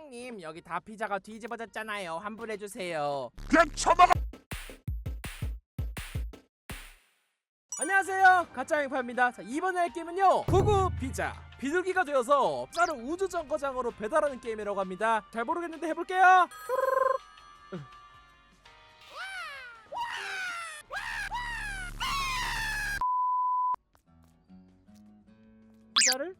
사장님 여기 다 피자가 뒤집어졌잖아요. 환불해주세요. 그냥 처먹어! 안녕하세요. 가짜행파입니다. 자 이번에 할 게임은요. 구구 피자. 비둘기가 되어서 피자를 우주 정거장으로 배달하는 게임이라고 합니다. 잘 모르겠는데 해볼게요. 피자를?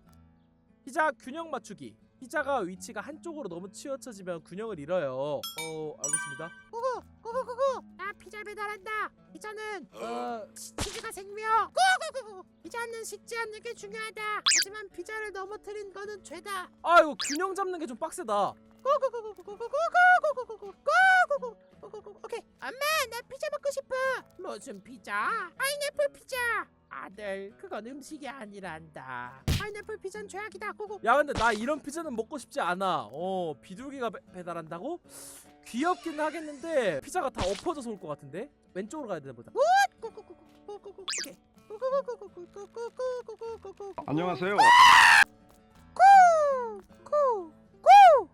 피자 균형 맞추기 피자가 위치가 한쪽으로 너무 치우쳐지면 균형을 잃어요. 어, 알겠습니다. 구구! 구구구구! 나 피자 배달한다! 피자는 어, 치- 치즈가 생명! 구구구구! 피자는 식지 않는 게 중요하다! 하지만 피자를 넘어뜨린 거는 죄다! 아, 이거 균형 잡는 게 좀 빡세다. 오케이 엄마 나 피자 먹고 싶어 무슨 피자? 파인애플 피자 아들 그건 음식이 아니란다 파인애플 피자는 죄악이다 구구 야 근데 나 이런 피자는 먹고 싶지 않아 어 비둘기가 배, 배달한다고? 귀엽긴 하겠는데 피자가 다 엎어져서 올 것 같은데? 왼쪽으로 가야 되나 보다 오케이 안녕하세요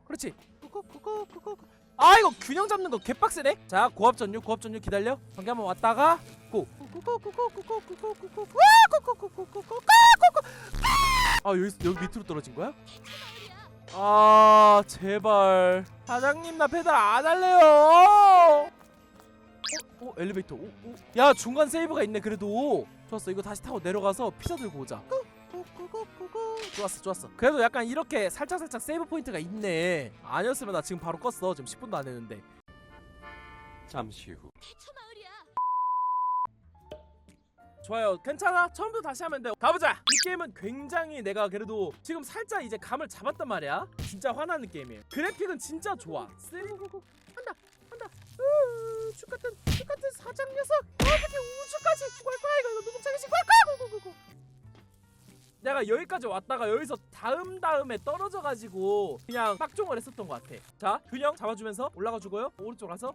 그렇지 구구구구구구 아 이거 균형 잡는 거 개빡세네. 자 고압 전류 고압 전류 기다려. 관계 한번 왔다가 아 여기 여기 밑으로 떨어진 거야? 아 제발. 사장님 나 배달 안 할래요. 어? 어 엘리베이터. 오, 오. 야 중간 세이브가 있네 그래도. 좋았어 이거 다시 타고 내려가서 피자 들고 오자 좋았어 좋았어 그래도 약간 이렇게 살짝살짝 세이브 포인트가 있네 아니었으면 나 지금 바로 껐어 지금 10분도 안 했는데 잠시 후 좋아요 괜찮아 처음부터 다시 하면 돼 가보자 이 게임은 굉장히 내가 그래도 지금 살짝 이제 감을 잡았단 말이야 진짜 화나는 게임이에요 그래픽은 진짜 좋아 한다 한다 으, 죽 같은 죽 같은 사장 녀석 어떻게 우주까지 거야 이거 거야 구구구구 내가 여기까지 왔다가 여기서 다음 다음에 떨어져가지고 그냥 빡종을 했었던 것 같아. 자 균형 잡아주면서 올라가 주고요. 오른쪽 가서.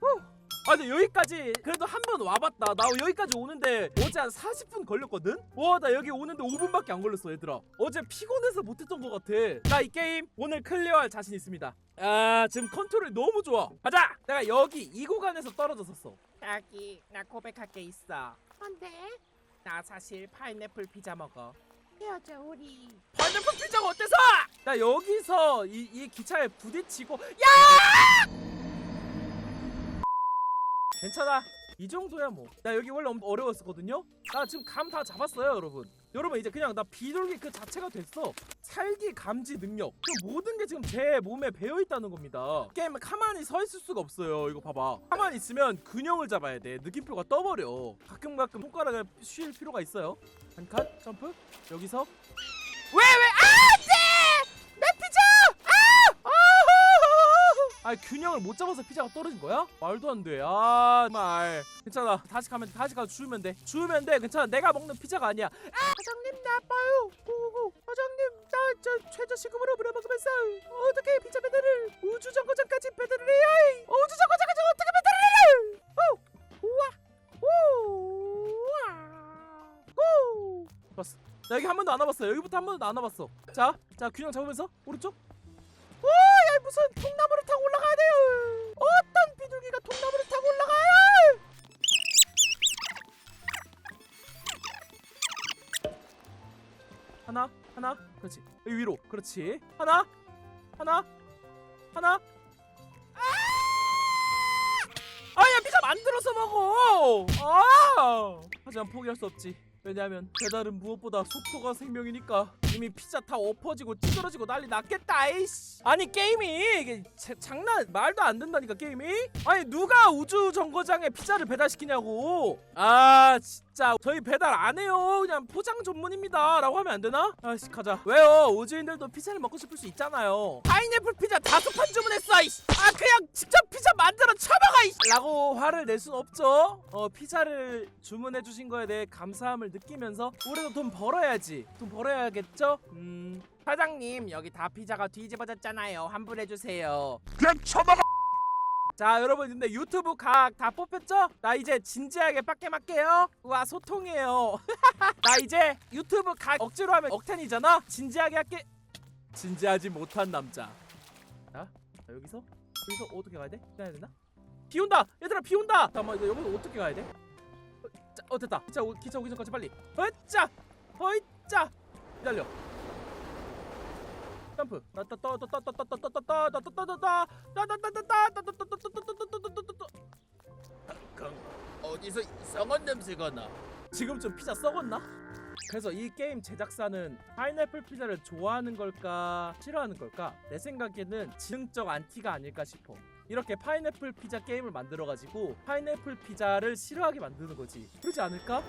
후. 아 근데 여기까지 그래도 한 번 와봤다. 나 여기까지 오는데 어제 한 40분 걸렸거든? 와 나 여기 오는데 5분밖에 안 걸렸어 얘들아. 어제 피곤해서 못했던 것 같아. 나 이 게임 오늘 클리어할 자신 있습니다. 아 지금 컨트롤이 너무 좋아. 가자! 내가 여기 이 구간에서 떨어졌었어. 자기 나 고백할 게 있어. 뭔데 나 사실 파인애플 피자 먹어 헤어져 우리 파인애플 피자가 어때서? 나 여기서 이, 이 기차에 부딪히고 야! 괜찮아 이 정도야 뭐 나 여기 원래 어려웠었거든요? 나 지금 감 다 잡았어요 여러분. 여러분 이제 그냥 나 비둘기 그 자체가 됐어. 살기 감지 능력. 그 모든 게 지금 제 몸에 배어 있다는 겁니다. 게임은 가만히 서 있을 수가 없어요 이거 봐봐. 가만히 있으면 균형을 잡아야 돼. 느낌표가 떠버려. 가끔 가끔 손가락을 쉴 필요가 있어요? 한 칸? 점프? 여기서 아 균형을 못 잡아서 피자가 떨어진 거야? 말도 안 돼. 아 정말 괜찮아. 다시 가면 돼. 다시 가서 주우면 돼. 주우면 돼. 괜찮아. 내가 먹는 피자가 아니야. 사장님 나빠요 구구구 사장님 나저 최저 시급으로 물어먹으면서 어떻게 피자 배달을 우주 정거장까지 배달을 해야 해 우주 정거장까지 어떻게 배달을 해 오! 우와 우와 오! 좋았어. 나 여기 한 번도 안 와봤어. 여기부터 한 번도 안 와봤어. 자, 자 균형 잡으면서 오른쪽. 야 무슨 통나무 하나, 하나. 그렇지. 여기 위로. 그렇지. 하나, 하나, 하나. 아! 아야 피자 만들어서 먹어. 아! 하지만 포기할 수 없지. 왜냐하면 배달은 무엇보다 속도가 생명이니까 이미 피자 다 엎어지고 찌그러지고 난리 났겠다 이씨 아니 게임이 이게 자- 장난 말도 안 된다니까 게임이 아니 누가 우주 정거장에 피자를 배달시키냐고 아 진 짜 저희 배달 안 해요. 그냥 포장 전문입니다. 라고 하면 안 되나? 아씨 가자. 왜요? 우주인들도 피자를 먹고 싶을 수 있잖아요. 파인애플 피자 다섯 판 주문했어 이씨. 아 그냥 직접 피자 만들어 처먹어 이씨. 라고 화를 낼 순 없죠. 어 피자를 주문해 주신 거에 대해 감사함을 느끼면서 우리도 돈 벌어야지. 돈 벌어야겠죠? 음. 사장님 여기 다 피자가 뒤집어졌잖아요. 환불해 주세요. 그냥 처먹어 자 여러분 근데 유튜브 각 다 뽑혔죠? 나 이제 진지하게 빡게 맞게요 우와 소통해요 나 이제 유튜브 각 억지로 하면 억텐이잖아 진지하게 할게 진지하지 못한 남자 자, 자 여기서 여기서 어떻게 가야 돼? 기다려야 되나? 비 온다! 얘들아 비 온다! 잠깐만 이거 여기서 어떻게 가야 돼? 어, 자, 어 됐다 기차, 오- 기차 오기 전까지 빨리 어짜! 어이짜! 기다려 점프 어디서 이상한 냄새가 나 지금쯤 피자 썩었나? 그래서 이 게임 제작사는 파인애플 피자를 좋아하는 걸까 싫어하는 걸까? 내 생각에는 지능적 안티가 아닐까 싶어. 이렇게 파인애플 피자 게임을 만들어 가지고 파인애플 피자를 싫어하게 만드는 거지. 그러지 않을까?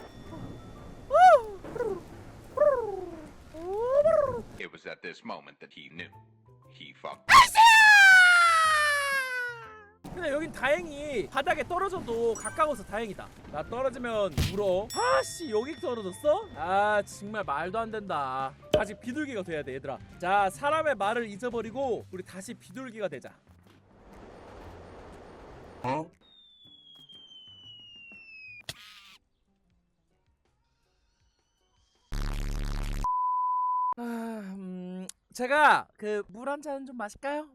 It was at this moment that he knew. He fucked. 근데 여긴 다행히 바닥에 떨어져도 가까워서 다행이다. 나 떨어지면 울어. 아씨 여기 떨어졌어? 아 정말 말도 안 된다. 아직 비둘기가 돼야 돼 얘들아. 자 사람의 말을 잊어버리고 우리 다시 비둘기가 되자. 아, 제가 그 물 한 잔 좀 마실까요?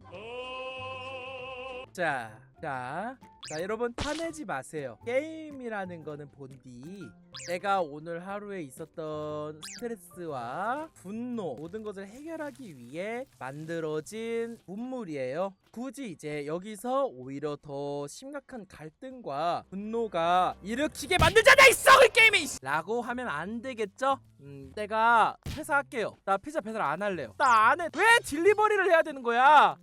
자, 자, 자, 여러분 화내지 마세요. 게임이라는 거는 본디 내가 오늘 하루에 있었던 스트레스와 분노 모든 것을 해결하기 위해 만들어진 문물이에요. 굳이 이제 여기서 오히려 더 심각한 갈등과 분노가 일으키게 만들잖아 이 썩을 게임이! 라고 하면 안 되겠죠? 음, 내가 회사할게요. 나 피자 배달 안 할래요. 나 안 해. 왜 딜리버리를 해야 되는 거야?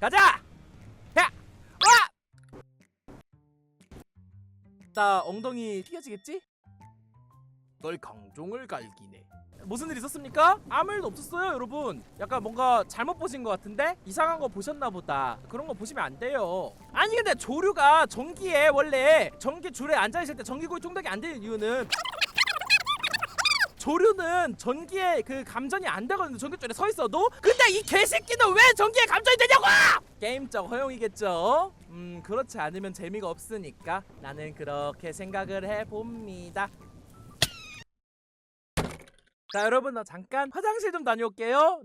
가자! 나 엉덩이 튀겨지겠지? 널 강종을 갈기네. 무슨 일 있었습니까? 아무 일도 없었어요, 여러분. 약간 뭔가 잘못 보신 것 같은데 이상한 거 보셨나 보다. 그런 거 보시면 안 돼요. 아니 근데 조류가 전기에 원래 전기 줄에 앉아 있을 때 전기구이 충격이 안 되는 이유는 조류는 전기에 그 감전이 안 되거든요. 전기줄에 서 있어도. 근데 이 개새끼는 왜 전기에 감전이 되냐고! 게임적 허용이겠죠. 음 그렇지 않으면 재미가 없으니까 나는 그렇게 생각을 해봅니다. 자 여러분 나 잠깐 화장실 좀 다녀올게요.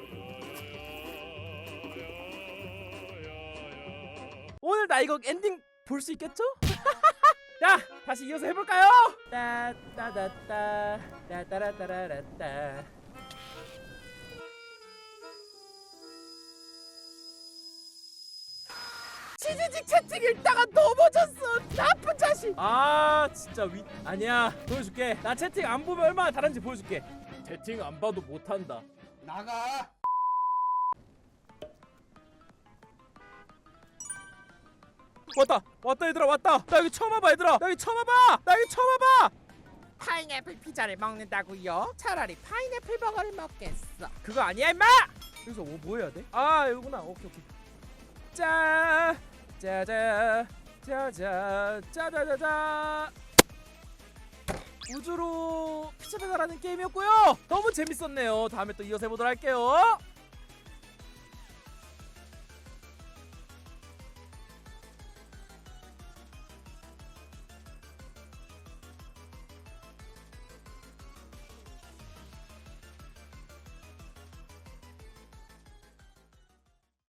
오늘 나 이거 엔딩 볼 수 있겠죠? 자 다시 이어서 해볼까요? 따따따따 따따라따라따 치즈직 채팅 읽다가 넘어졌어. 나쁜 자식. 아 진짜 위 아니야. 보여줄게. 나 채팅 안 보면 얼마나 다른지 보여줄게. 채팅 안 봐도 못한다. 나가. 왔다 왔다 얘들아 왔다. 나 여기 처음 와봐 얘들아. 나 여기 처음 와봐. 나 여기 처음 와봐. 파인애플 피자를 먹는다고요? 차라리 파인애플 버거를 먹겠어. 그거 아니야 임마! 여기서 뭐, 뭐 해야 돼? 아 여기구나. 오케이 오케이. 짜 짜자 짜자 짜자자자 우주로 피자 배달하는 게임이었고요. 너무 재밌었네요. 다음에 또 이어서 해보도록 할게요